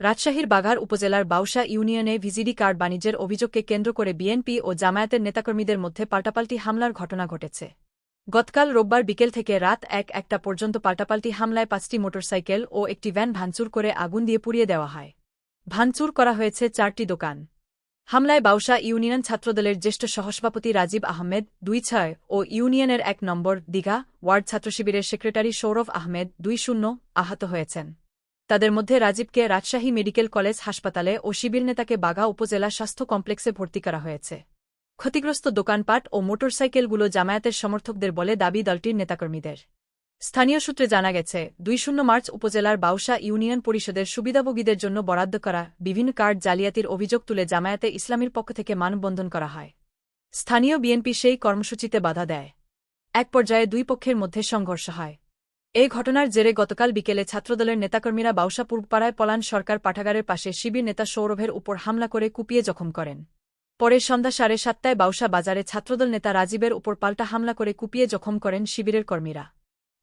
রাজশাহীর বাঘার উপজেলার বাউসা ইউনিয়নে ভিজিডি কার্ড বাণিজ্যের অভিযোগকে কেন্দ্র করে বিএনপি ও জামায়াতের নেতাকর্মীদের মধ্যে পাল্টাপাল্টি হামলার ঘটনা ঘটেছে। গতকাল রোববার বিকেল থেকে রাত এক, একটা পর্যন্ত পাল্টাপাল্টি হামলায় পাঁচটি মোটরসাইকেল ও একটি ভ্যান ভাঙচুর করে আগুন দিয়ে পুড়িয়ে দেওয়া হয়। ভাঙচুর করা হয়েছে চারটি দোকান। হামলায় বাউসা ইউনিয়ন ছাত্রদলের জ্যেষ্ঠ সহসভাপতি রাজীব আহমেদ, দুই ছয় ও ইউনিয়নের এক নম্বর দীঘা ওয়ার্ড ছাত্রশিবিরের সেক্রেটারি সৌরভ আহমেদ, দুই শূন্য আহত হয়েছেন। তাদের মধ্যে রাজীবকে রাজশাহী মেডিকেল কলেজ হাসপাতালে ও শিবির নেতাকে বাঘা উপজেলা স্বাস্থ্য কমপ্লেক্সে ভর্তি করা হয়েছে। ক্ষতিগ্রস্ত দোকানপাট ও মোটরসাইকেলগুলো জামায়াতের সমর্থকদের বলে দাবি দলটির নেতাকর্মীদের। স্থানীয় সূত্রে জানা গেছে, দুই শূন্য মার্চ উপজেলার বাউসা ইউনিয়ন পরিষদের সুবিধাভোগীদের জন্য বরাদ্দ করা বিভিন্ন কার্ড জালিয়াতির অভিযোগ তুলে জামায়াতে ইসলামীর পক্ষ থেকে মানববন্ধন করা হয়। স্থানীয় বিএনপি সেই কর্মসূচিতে বাধা দেয়। এক পর্যায়ে দুই পক্ষের মধ্যে সংঘর্ষ হয়। এই ঘটনার জেরে গতকাল বিকেলে ছাত্রদলের নেতাকর্মীরা বাউসা পূর্বপাড়ায় পলান সরকার পাঠাগারের পাশে শিবির নেতা সৌরভের উপর হামলা করে কুপিয়ে জখম করেন। পরে সন্ধ্যা সাড়ে সাতটায় বাউসা বাজারে ছাত্রদল নেতা রাজীবের উপর পাল্টা হামলা করে কুপিয়ে জখম করেন শিবিরের কর্মীরা।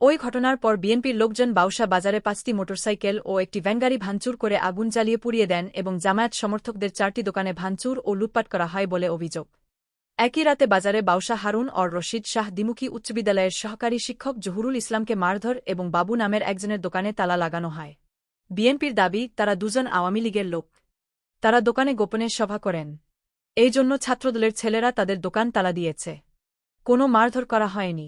ওই ঘটনার পর বিএনপির লোকজন বাউসা বাজারে পাঁচটি মোটরসাইকেল ও একটি ভ্যানগাড়ি ভাঙচুর করে আগুন জ্বালিয়ে পুড়িয়ে দেন এবং জামায়াত সমর্থকদের চারটি দোকানে ভাঙচুর ও লুটপাট করা হয় বলে অভিযোগ। একই রাতে বাজারে বাউসা হারুন অর রশিদ শাহ দিমুখী উচ্চ বিদ্যালয়ের সহকারী শিক্ষক জহুরুল ইসলামকে মারধর এবং বাবু নামের একজনের দোকানে তালা লাগানো হয়। বিএনপির দাবি, তারা দুজন আওয়ামী লীগের লোক। তারা দোকানে গোপনে সভা করেন। এই জন্য ছাত্রদলের ছেলেরা তাদের দোকান তালা দিয়েছে। কোনো মারধর করা হয়নি।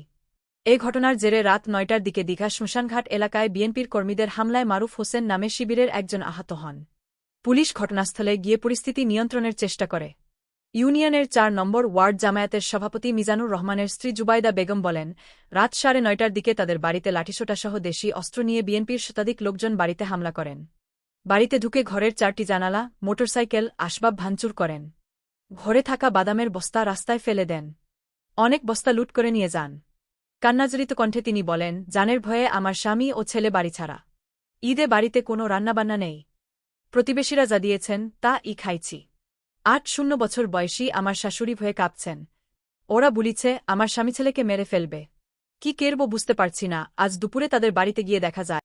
এ ঘটনার জেরে রাত নয়টার দিকে দীঘা শ্মশানঘাট এলাকায় বিএনপির কর্মীদের হামলায় মারুফ হোসেন নামে শিবিরের একজন আহত হন। পুলিশ ঘটনাস্থলে গিয়ে পরিস্থিতি নিয়ন্ত্রণের চেষ্টা করে। ইউনিয়নের চার নম্বর ওয়ার্ড জামায়াতের সভাপতি মিজানুর রহমানের স্ত্রী জুবাইদা বেগম বলেন, রাত সাড়ে নয়টার দিকে তাদের বাড়িতে লাঠিসোটাসহ দেশি অস্ত্র নিয়ে বিএনপির শতাধিক লোকজন বাড়িতে হামলা করেন। বাড়িতে ঢুকে ঘরের চারটি জানালা, মোটরসাইকেল, আসবাব ভাঙচুর করেন। ঘরে থাকা বাদামের বস্তা রাস্তায় ফেলে দেন। অনেক বস্তা লুট করে নিয়ে যান। কান্নাজড়িত কণ্ঠে তিনি বলেন, জানের ভয়ে আমার স্বামী ও ছেলে বাড়ি ছাড়া। ঈদে বাড়িতে কোনো রান্নাবান্না নেই। প্রতিবেশীরা যা দিয়েছেন তা ই খাইছি। আট শূন্য বছর বয়সী আমার শাশুড়ি ভয়ে কাঁপছেন। ওরা বলিছে, আমার স্বামী ছেলেকে মেরে ফেলবে। কি কেরব বুঝতে পারছি না, আজ দুপুরে তাদের বাড়িতে গিয়ে দেখা যায়।